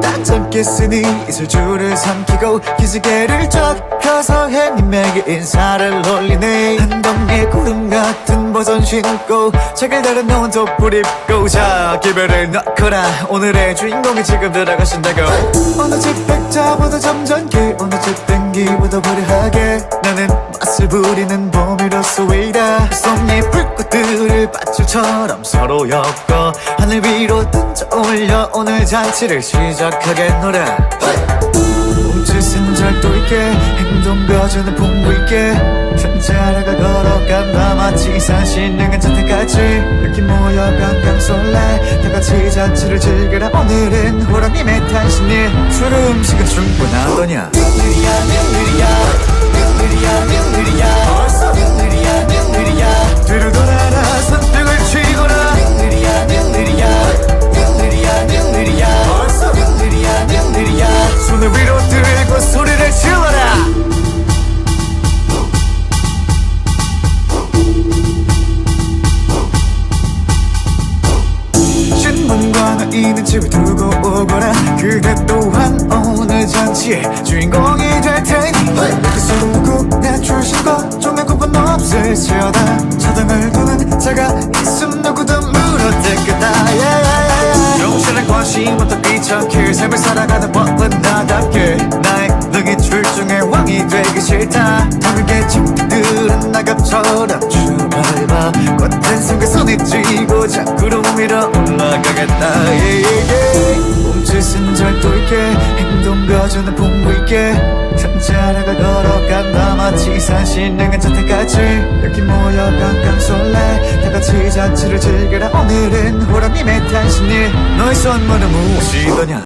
딱 잡겠으니 이슬줄을 삼키고 기지개를 쫙 펴서 해님에게 인사를 올리네. 한 덩의 구름 같은 버선 신고 책을 달아놓은 덮을 입고 자 기별을 넣거라. 오늘의 주인공이 지금 들어가신다고. 어느 집 백자보다 점잖게 어느 집 땡기보다 화려하게. 나는 맛을 부리는 봄이로서 위다. 솜잎 불꽃들을 밧줄처럼 서로 엮어 하늘 위로 던져 올려 오늘 잔치를 시작하겠노라 몸짓은 절도 있게 행동 거주는 풍부 있게 천자라가 걸어간다 마치 산신능한 자태까지 이렇게 모여 강강솔래 다같이 잔치를 즐겨라. 오늘은 호랑님의 탄신일. 술 음식은 충분하더냐 손을 위로 들고 소리를 질러라. 신문과 나이는 집에 두고 오거라. 그대 또한 오늘 잔치의 주인공이 될 테니. 그래서 누구나 출신과 종의 쿠폰 없을 지어다. 차등을 두는 자가 있음 누구도 물어댈 거다. 정신에 관심 없던 귀찮게 삶을 살아가는 법은 나답게 나의 능이 출중의 왕이 되기 싫다. 다르게 친구들은 낙엽처럼 출발봐 꽃한 순간 손에 쥐고 자꾸로 밀어 올라가겠다. yeah, yeah, yeah. 몸짓은 절도 있게 행동 거주는 풍부 있게 천자라가 걸어간다 마치 산신능한 자태까지 이렇게 모여 강강솔래 다같이 잔치를 즐겨라. 오늘은 호랑님의 탄신일. 너의 선물은 무엇이더냐